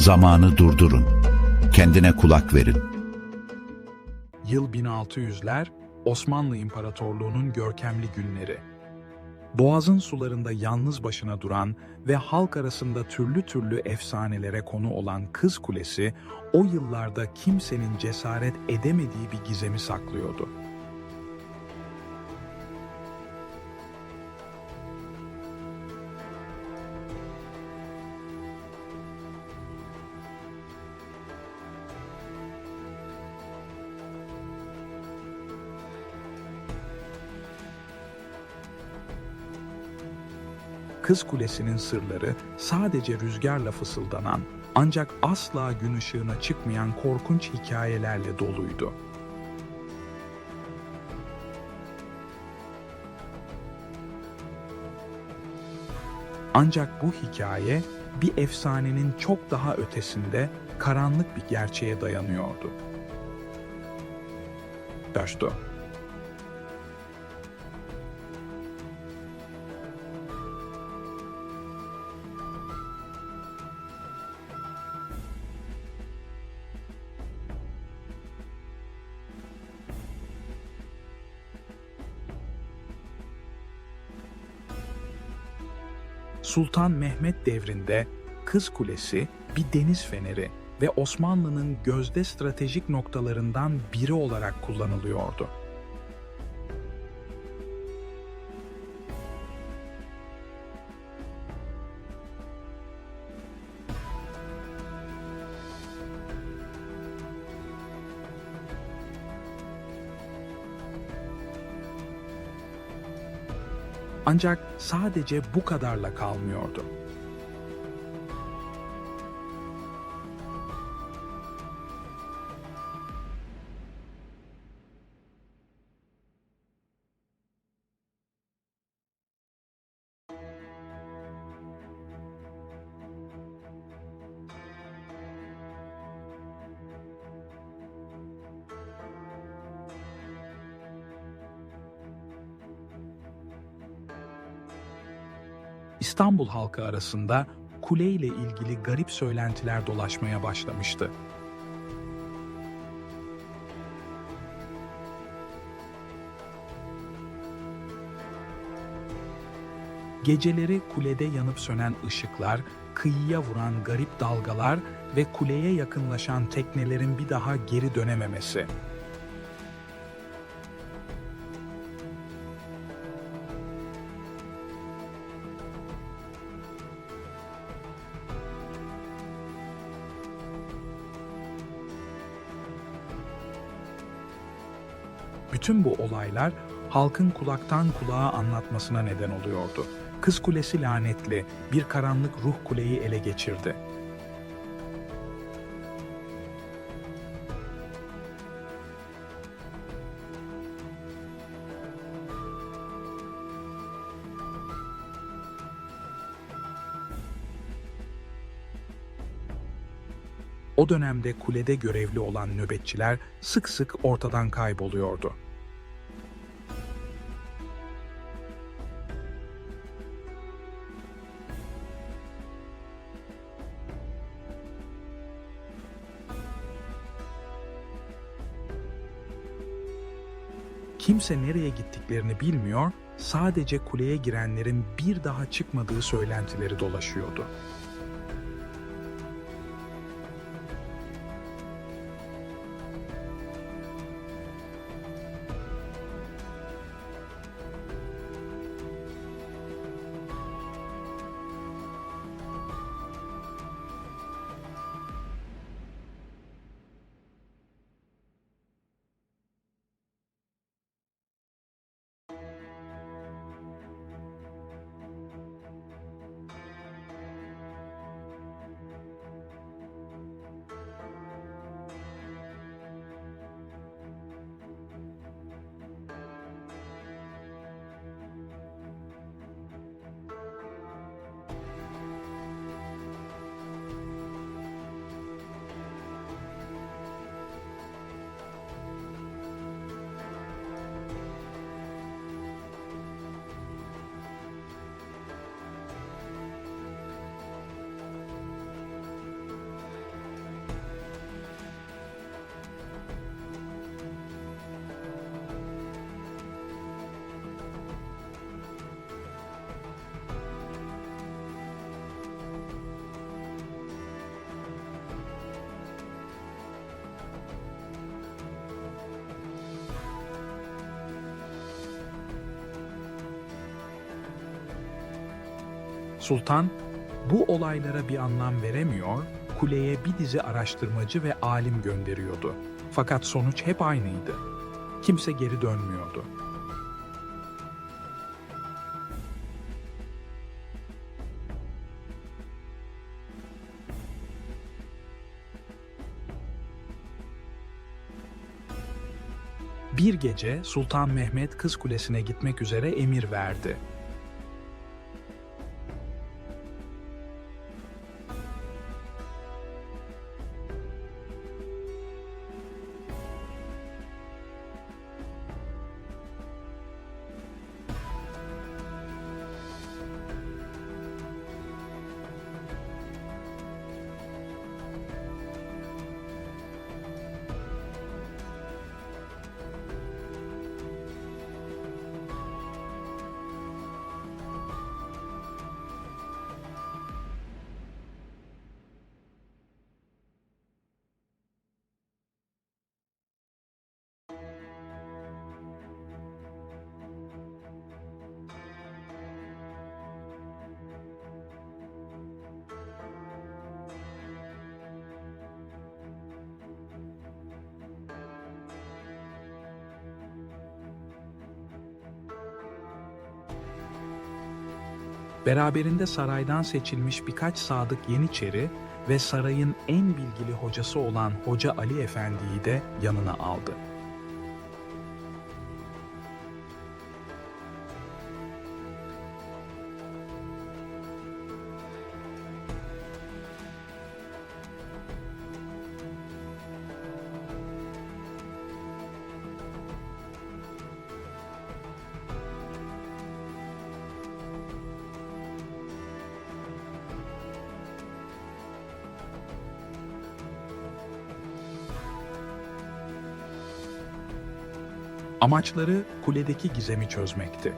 Zamanı durdurun. Kendine kulak verin. Yıl 1600'ler Osmanlı İmparatorluğu'nun görkemli günleri. Boğaz'ın sularında yalnız başına duran ve halk arasında türlü türlü efsanelere konu olan Kız Kulesi, o yıllarda kimsenin cesaret edemediği bir gizemi saklıyordu. Kız Kulesi'nin sırları sadece rüzgarla fısıldanan ancak asla gün ışığına çıkmayan korkunç hikayelerle doluydu. Ancak bu hikaye bir efsanenin çok daha ötesinde karanlık bir gerçeğe dayanıyordu. Döştü. Sultan Mehmet devrinde Kız Kulesi bir deniz feneri ve Osmanlı'nın gözde stratejik noktalarından biri olarak kullanılıyordu. Ancak sadece bu kadarla kalmıyordu. İstanbul halkı arasında kule ile ilgili garip söylentiler dolaşmaya başlamıştı. Geceleri kulede yanıp sönen ışıklar, kıyıya vuran garip dalgalar ve kuleye yakınlaşan teknelerin bir daha geri dönememesi. Bütün bu olaylar halkın kulaktan kulağa anlatmasına neden oluyordu. Kız Kulesi lanetli, bir karanlık ruh kuleyi ele geçirdi. O dönemde kulede görevli olan nöbetçiler sık sık ortadan kayboluyordu. Kimse nereye gittiklerini bilmiyor, sadece kuleye girenlerin bir daha çıkmadığı söylentileri dolaşıyordu. Sultan bu olaylara bir anlam veremiyor, kuleye bir dizi araştırmacı ve alim gönderiyordu. Fakat sonuç hep aynıydı. Kimse geri dönmüyordu. Bir gece Sultan Mehmet Kız Kulesi'ne gitmek üzere emir verdi. Beraberinde saraydan seçilmiş birkaç sadık yeniçeri ve sarayın en bilgili hocası olan Hoca Ali Efendi'yi de yanına aldı. Amaçları kuledeki gizemi çözmekti.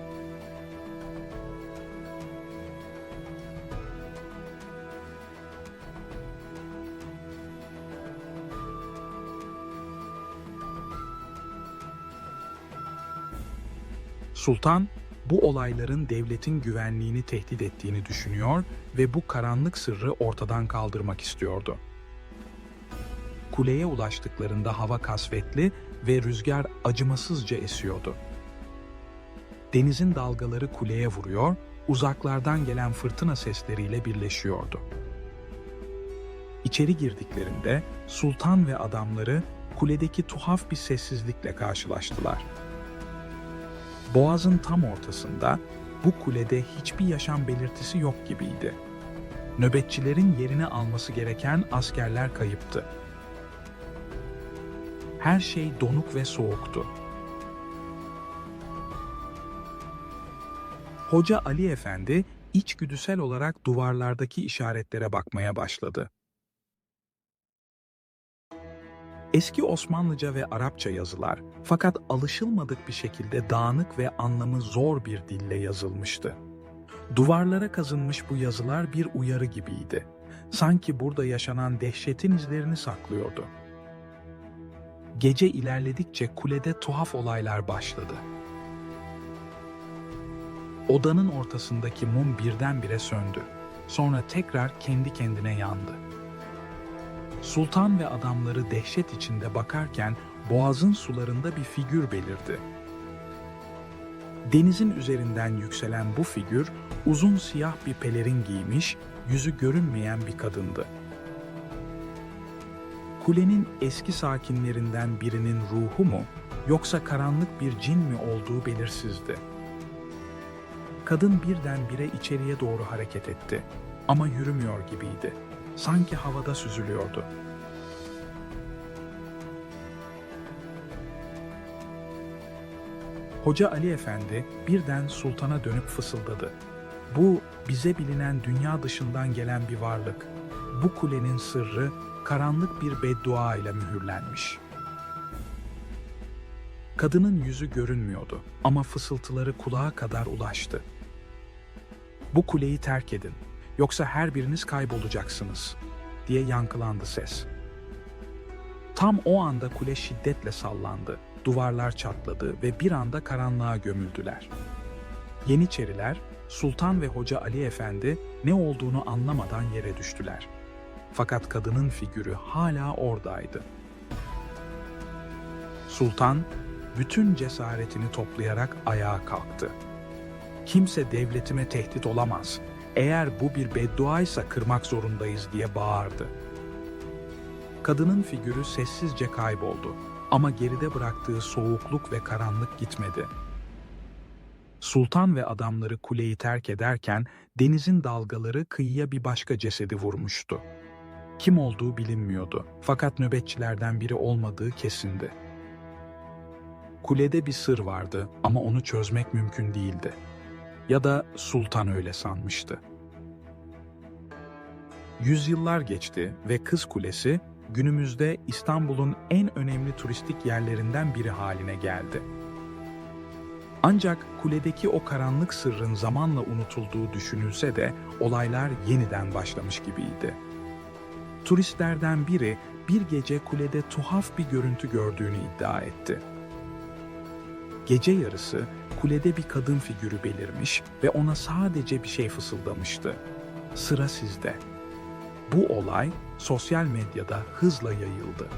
Sultan bu olayların devletin güvenliğini tehdit ettiğini düşünüyor ve bu karanlık sırrı ortadan kaldırmak istiyordu. Kuleye ulaştıklarında hava kasvetli ve rüzgar acımasızca esiyordu. Denizin dalgaları kuleye vuruyor, uzaklardan gelen fırtına sesleriyle birleşiyordu. İçeri girdiklerinde sultan ve adamları kuledeki tuhaf bir sessizlikle karşılaştılar. Boğazın tam ortasında bu kulede hiçbir yaşam belirtisi yok gibiydi. Nöbetçilerin yerini alması gereken askerler kayıptı. Her şey donuk ve soğuktu. Hoca Ali Efendi içgüdüsel olarak duvarlardaki işaretlere bakmaya başladı. Eski Osmanlıca ve Arapça yazılar fakat alışılmadık bir şekilde dağınık ve anlamı zor bir dille yazılmıştı. Duvarlara kazınmış bu yazılar bir uyarı gibiydi. Sanki burada yaşanan dehşetin izlerini saklıyordu. Gece ilerledikçe kulede tuhaf olaylar başladı. Odanın ortasındaki mum birdenbire söndü. Sonra tekrar kendi kendine yandı. Sultan ve adamları dehşet içinde bakarken boğazın sularında bir figür belirdi. Denizin üzerinden yükselen bu figür uzun siyah bir pelerin giymiş, yüzü görünmeyen bir kadındı. Kulenin eski sakinlerinden birinin ruhu mu yoksa karanlık bir cin mi olduğu belirsizdi. Kadın birdenbire içeriye doğru hareket etti ama yürümüyor gibiydi. Sanki havada süzülüyordu. Hoca Ali Efendi birden sultana dönüp fısıldadı. Bu bize bilinen dünya dışından gelen bir varlık. Bu kulenin sırrı karanlık bir beddua ile mühürlenmiş. Kadının yüzü görünmüyordu ama fısıltıları kulağa kadar ulaştı. Bu kuleyi terk edin, yoksa her biriniz kaybolacaksınız, diye yankılandı ses. Tam o anda kule şiddetle sallandı, duvarlar çatladı ve bir anda karanlığa gömüldüler. Yeniçeriler Sultan ve Hoca Ali Efendi ne olduğunu anlamadan yere düştüler. Fakat kadının figürü hala oradaydı. Sultan bütün cesaretini toplayarak ayağa kalktı. Kimse devletime tehdit olamaz. Eğer bu bir bedduaysa kırmak zorundayız diye bağırdı. Kadının figürü sessizce kayboldu ama geride bıraktığı soğukluk ve karanlık gitmedi. Sultan ve adamları kuleyi terk ederken denizin dalgaları kıyıya bir başka cesedi vurmuştu. Kim olduğu bilinmiyordu fakat nöbetçilerden biri olmadığı kesindi. Kulede bir sır vardı ama onu çözmek mümkün değildi. Ya da sultan öyle sanmıştı. Yüzyıllar geçti ve Kız Kulesi günümüzde İstanbul'un en önemli turistik yerlerinden biri haline geldi. Ancak kuledeki o karanlık sırrın zamanla unutulduğu düşünülse de olaylar yeniden başlamış gibiydi. Turistlerden biri bir gece kulede tuhaf bir görüntü gördüğünü iddia etti. Gece yarısı kulede bir kadın figürü belirmiş ve ona sadece bir şey fısıldamıştı. Sıra sizde. Bu olay sosyal medyada hızla yayıldı.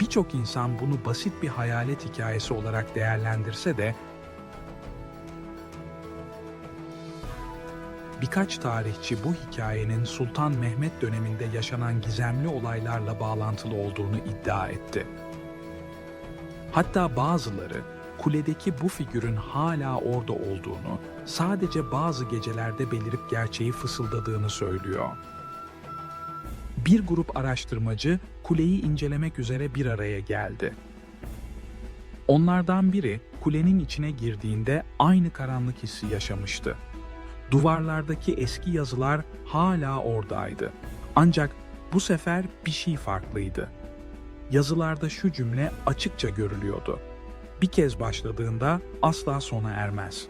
Birçok insan bunu basit bir hayalet hikayesi olarak değerlendirse de birkaç tarihçi bu hikayenin Sultan Mehmet döneminde yaşanan gizemli olaylarla bağlantılı olduğunu iddia etti. Hatta bazıları kuledeki bu figürün hala orada olduğunu, sadece bazı gecelerde belirip gerçeği fısıldadığını söylüyor. Bir grup araştırmacı kuleyi incelemek üzere bir araya geldi. Onlardan biri kulenin içine girdiğinde aynı karanlık hissi yaşamıştı. Duvarlardaki eski yazılar hala oradaydı. Ancak bu sefer bir şey farklıydı. Yazılarda şu cümle açıkça görülüyordu. Bir kez başladığında asla sona ermez.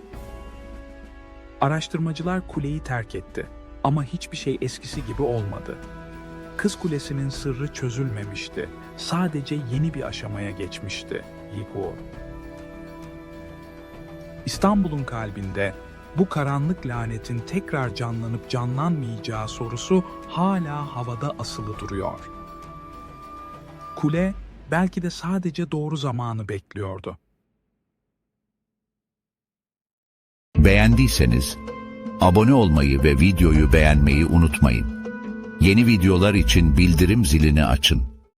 Araştırmacılar kuleyi terk etti ama hiçbir şey eskisi gibi olmadı. Kız Kulesi'nin sırrı çözülmemişti. Sadece yeni bir aşamaya geçmişti. Igor. İstanbul'un kalbinde bu karanlık lanetin tekrar canlanıp canlanmayacağı sorusu hala havada asılı duruyor. Kule belki de sadece doğru zamanı bekliyordu. Beğendiyseniz abone olmayı ve videoyu beğenmeyi unutmayın. Yeni videolar için bildirim zilini açın.